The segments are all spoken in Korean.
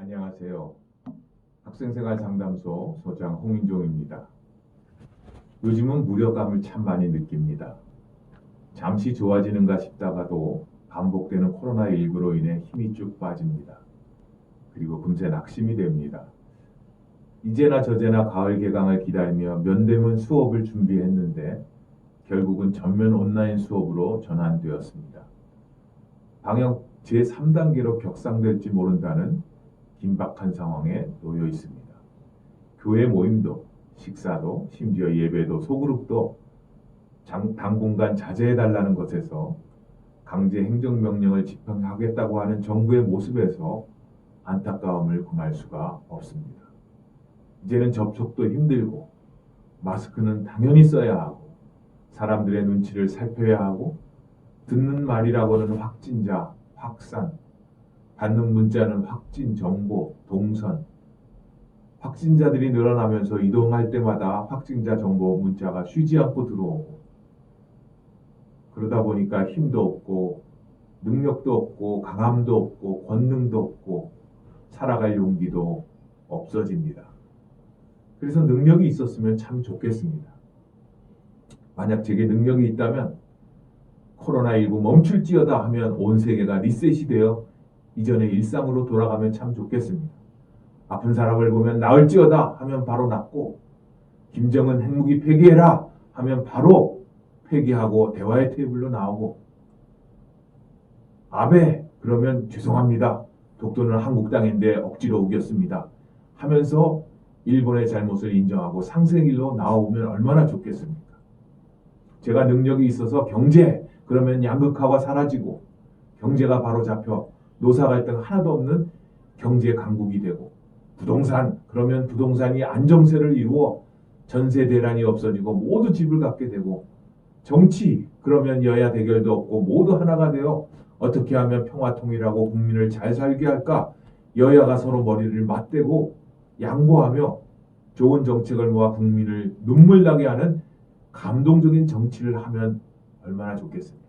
안녕하세요. 학생생활 상담소 소장 홍인종입니다. 요즘은 무력감을 참 많이 느낍니다. 잠시 좋아지는가 싶다가도 반복되는 코로나19로 인해 힘이 쭉 빠집니다. 그리고 금세 낙심이 됩니다. 이제나 저제나 가을 개강을 기다리며 면대면 수업을 준비했는데 결국은 전면 온라인 수업으로 전환되었습니다. 방역 제3단계로 격상될지 모른다는 긴박한 상황에 놓여 있습니다. 교회 모임도, 식사도, 심지어 예배도, 소그룹도 장- 당분간 자제해달라는 것에서 강제 행정명령을 집행하겠다고 하는 정부의 모습에서 안타까움을 금할 수가 없습니다. 이제는 접촉도 힘들고, 마스크는 당연히 써야 하고, 사람들의 눈치를 살펴야 하고, 듣는 말이라고는 확진자, 확산, 받는 문자는 확진 정보, 동선. 확진자들이 늘어나면서 이동할 때마다 확진자 정보 문자가 쉬지 않고 들어오고 그러다 보니까 힘도 없고 능력도 없고 강함도 없고 권능도 없고 살아갈 용기도 없어집니다. 그래서 능력이 있었으면 참 좋겠습니다. 만약 제게 능력이 있다면 코로나19 멈출지어다 하면 온 세계가 리셋이 되어 이전의 일상으로 돌아가면 참 좋겠습니다. 아픈 사람을 보면 나을지어다 하면 바로 낫고 김정은 핵무기 폐기해라 하면 바로 폐기하고 대화의 테이블로 나오고 아베 그러면 죄송합니다. 독도는 한국 땅인데 억지로 우겼습니다. 하면서 일본의 잘못을 인정하고 상생의 길로 나오면 얼마나 좋겠습니까? 제가 능력이 있어서 경제 그러면 양극화가 사라지고 경제가 바로 잡혀 노사 갈등 하나도 없는 경제 강국이 되고 부동산 그러면 부동산이 안정세를 이루어 전세 대란이 없어지고 모두 집을 갖게 되고 정치 그러면 여야 대결도 없고 모두 하나가 되어 어떻게 하면 평화 통일하고 국민을 잘 살게 할까 여야가 서로 머리를 맞대고 양보하며 좋은 정책을 모아 국민을 눈물 나게 하는 감동적인 정치를 하면 얼마나 좋겠습니까?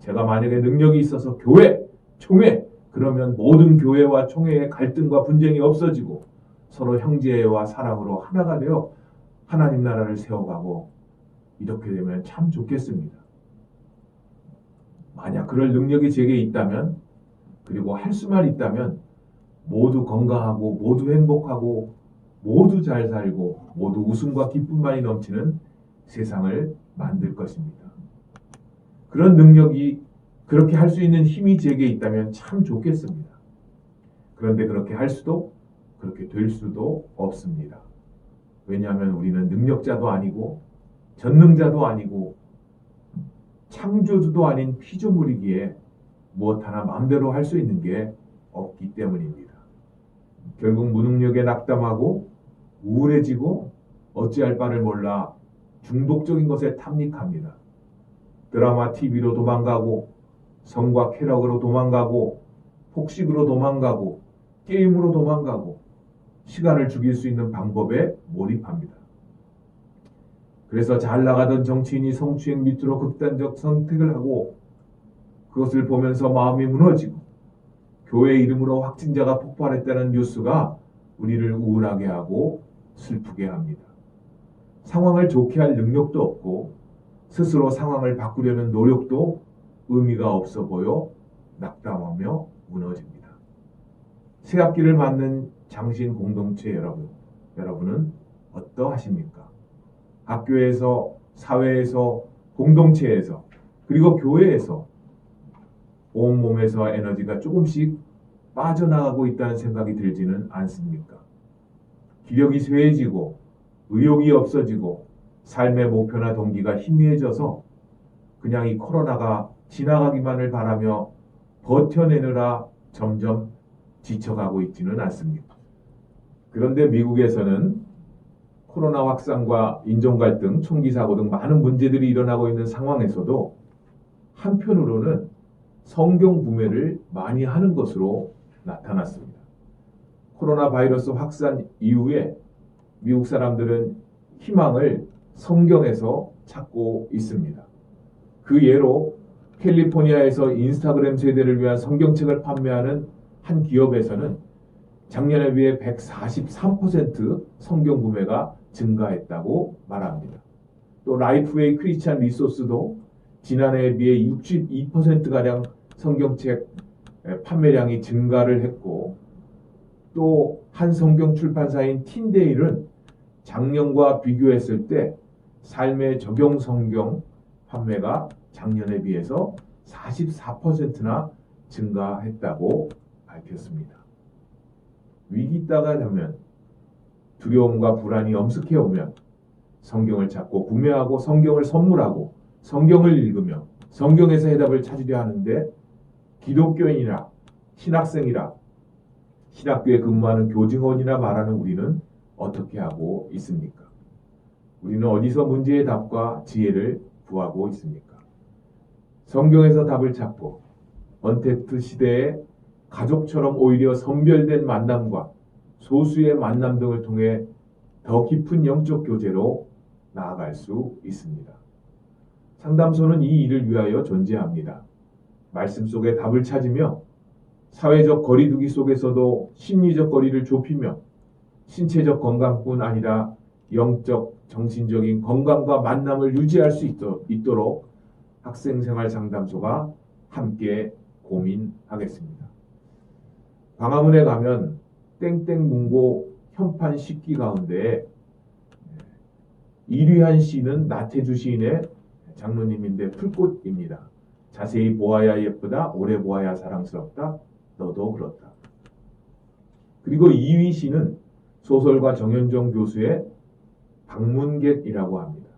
제가 만약에 능력이 있어서 교회, 총회 그러면 모든 교회와 총회의 갈등과 분쟁이 없어지고 서로 형제와 사랑으로 하나가 되어 하나님 나라를 세워가고 이렇게 되면 참 좋겠습니다. 만약 그럴 능력이 제게 있다면 그리고 할 수만 있다면 모두 건강하고 모두 행복하고 모두 잘 살고 모두 웃음과 기쁨만이 넘치는 세상을 만들 것입니다. 그런 능력이 그렇게 할 수 있는 힘이 제게 있다면 참 좋겠습니다. 그런데 그렇게 할 수도 그렇게 될 수도 없습니다. 왜냐하면 우리는 능력자도 아니고 전능자도 아니고 창조주도 아닌 피조물이기에 무엇 하나 마음대로 할 수 있는 게 없기 때문입니다. 결국 무능력에 낙담하고 우울해지고 어찌할 바를 몰라 중독적인 것에 탐닉합니다. 드라마 TV로 도망가고 성과 쾌락으로 도망가고 폭식으로 도망가고 게임으로 도망가고 시간을 죽일 수 있는 방법에 몰입합니다. 그래서 잘 나가던 정치인이 성추행 밑으로 극단적 선택을 하고 그것을 보면서 마음이 무너지고 교회 이름으로 확진자가 폭발했다는 뉴스가 우리를 우울하게 하고 슬프게 합니다. 상황을 좋게 할 능력도 없고 스스로 상황을 바꾸려는 노력도 의미가 없어 보여 낙담하며 무너집니다. 새학기를 맞는 장신 공동체 여러분, 여러분은 어떠하십니까? 학교에서, 사회에서, 공동체에서, 그리고 교회에서 온몸에서 에너지가 조금씩 빠져나가고 있다는 생각이 들지는 않습니까? 기력이 쇠해지고 의욕이 없어지고 삶의 목표나 동기가 희미해져서 그냥 이 코로나가 지나가기만을 바라며 버텨내느라 점점 지쳐가고 있지는 않습니다. 그런데 미국에서는 코로나 확산과 인종 갈등, 총기 사고 등 많은 문제들이 일어나고 있는 상황에서도 한편으로는 성경 구매를 많이 하는 것으로 나타났습니다. 코로나 바이러스 확산 이후에 미국 사람들은 희망을 성경에서 찾고 있습니다. 그 예로 캘리포니아에서 인스타그램 세대를 위한 성경책을 판매하는 한 기업에서는 작년에 비해 143% 성경 구매가 증가했다고 말합니다. 또 라이프웨이 크리스찬 리소스도 지난해에 비해 62%가량 성경책 판매량이 증가를 했고 또 한 성경 출판사인 틴데일은 작년과 비교했을 때 삶의 적용 성경 판매가 작년에 비해서 44%나 증가했다고 밝혔습니다. 위기 있다가 되면 두려움과 불안이 엄습해 오면 성경을 찾고 구매하고 성경을 선물하고 성경을 읽으며 성경에서 해답을 찾으려 하는데 기독교인이나 신학생이라 신학교에 근무하는 교직원이나 말하는 우리는 어떻게 하고 있습니까? 우리는 어디서 문제의 답과 지혜를 구하고 있습니까? 성경에서 답을 찾고 언택트 시대에 가족처럼 오히려 선별된 만남과 소수의 만남 등을 통해 더 깊은 영적 교제로 나아갈 수 있습니다. 상담소는 이 일을 위하여 존재합니다. 말씀 속에 답을 찾으며 사회적 거리두기 속에서도 심리적 거리를 좁히며 신체적 건강뿐 아니라 영적, 정신적인 건강과 만남을 유지할 수 있도, 있도록 학생생활 상담소가 함께 고민하겠습니다. 광화문에 가면 땡땡 문고 현판 식기 가운데 이류한 시는 나태주 시인의 장로님인데 풀꽃입니다. 자세히 보아야 예쁘다, 오래 보아야 사랑스럽다, 너도 그렇다. 그리고 이위 씨는 소설가 정현정 교수의 방문객이라고 합니다.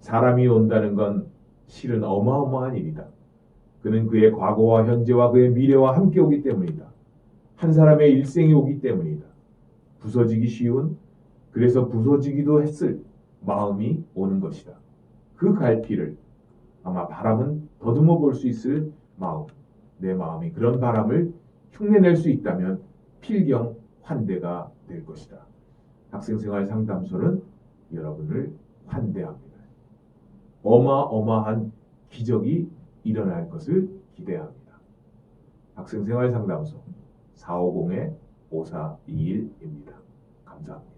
사람이 온다는 건 실은 어마어마한 일이다. 그는 그의 과거와 현재와 그의 미래와 함께 오기 때문이다. 한 사람의 일생이 오기 때문이다. 부서지기 쉬운, 그래서 부서지기도 했을 마음이 오는 것이다. 그 갈피를 아마 바람은 더듬어 볼 수 있을 마음, 내 마음이 그런 바람을 흉내낼 수 있다면 필경 환대가 될 것이다. 학생생활 상담소는 여러분을 환대합니다. 어마어마한 기적이 일어날 것을 기대합니다. 학생생활 상담소 450-5421입니다. 감사합니다.